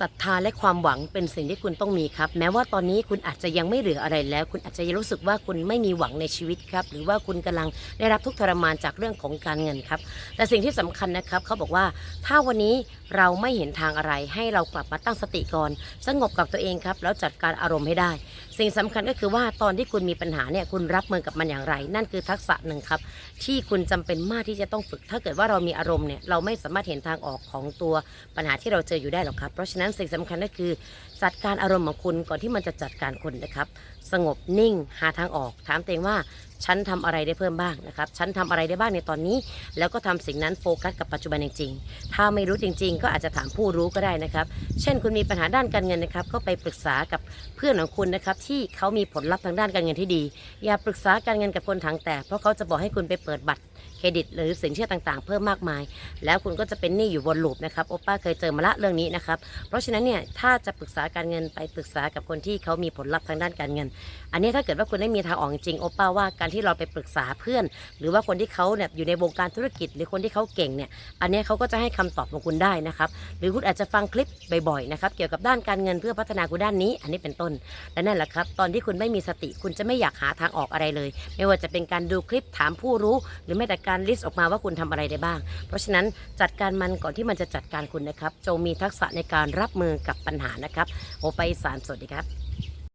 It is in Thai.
ศรัทธาและความหวังเป็นสิ่งที่คุณต้องมีครับ แม้ว่าตอนนี้คุณอาจจะยังไม่เหลืออะไรแล้ว คุณอาจจะรู้สึกว่าคุณไม่มีหวังในชีวิตครับ หรือว่าคุณกำลังได้รับทุกข์ทรมานจากเรื่องของการเงินครับ แต่สิ่งที่สำคัญนะครับ เขาบอกว่าถ้าวันนี้เราไม่เห็นทางอะไร ให้เรากลับมาตั้งสติก่อน สงบกับตัวเองครับ แล้วจัดการอารมณ์ให้ได้ สิ่งสำคัญก็คือว่าตอนที่คุณมีปัญหาเนี่ยคุณรับมือกับมันอย่างไร นั่นคือทักษะหนึ่งครับ ที่คุณจำเป็นมากที่จะต้องฝึก ถ้าเกิดว่าเรามีอารมณ์เนี่ยเราไม่สามารถเห็นทางออกของตัวปัญหาที่เราเจออยู่ได้หรอกครับ เพราะฉะนั้นสิ่งสำคัญก็คือ จัดการอารมณ์ของคุณก่อนที่มันจะจัดการคุณนะครับ สงบนิ่ง หาทางออก ถามตัวเองว่าฉันทำอะไรได้เพิ่มบ้างนะครับ ฉันทำอะไรได้บ้างในตอนนี้ แล้วก็ทำสิ่งนั้นโฟกัสกับปัจจุบันจริงๆ ถ้าไม่รู้จริง ๆ ก็อาจจะถามผู้รู้ก็ได้นะครับ เช่นคุณมีปัญหาด้านการเงินนะครับ ก็ไปปรึกษากับเพื่อนของคุณนะครับที่เขามีผลลัพธ์ทางด้านการเงินที่ดี อย่าปรึกษาการเงินกับคนทางแต่เพราะเขาจะบอกให้คุณไปเปิดบัตรเครดิต หรือสินเชื่อต่างๆ เพิ่มมากมาย แล้วคุณก็จะเป็นหนี้อยู่วนลูปนะครับโอป้าเคยเจอมาละเรื่องนี้นะครับ เพราะฉะนั้นเนี่ยถ้าจะปรึกษาการเงินไปปรึกษากับคนที่เขามีผลลัพธ์ทางด้านการเงิน อันนี้ถ้าเกิดว่าคุณได้มีทางออกจริงโอป้าว่าการที่เราไปปรึกษาเพื่อน หรือว่าคนที่เขาเนี่ยอยู่ในวงการธุรกิจ หรือคนที่เขาเก่งเนี่ยอันนี้เขาก็จะให้คำตอบของคุณได้นะครับ หรือคุณอาจจะฟังคลิปบ่อยๆนะครับเกี่ยวกับด้านการเงินเพื่อพัฒนาคุณด้านนี้ อันนี้เป็นต้นและนั่นแหละครับตอนที่คุณไม่มีสติคุณจะไม่อยากหาทางออกอะไรเลย ไม่ว่าจะเป็นการดูคลิปถามผู้รู้ หรือแม้แต่การลิสต์ออกมาว่าคุณทำอะไรได้บ้าง เพราะฉะนั้นจัดการมันก่อนที่มันจะจัดการคุณนะครับจงมีทักษะในการรับมือกับปัญหานะครับโอไปสารสวัสดีครับ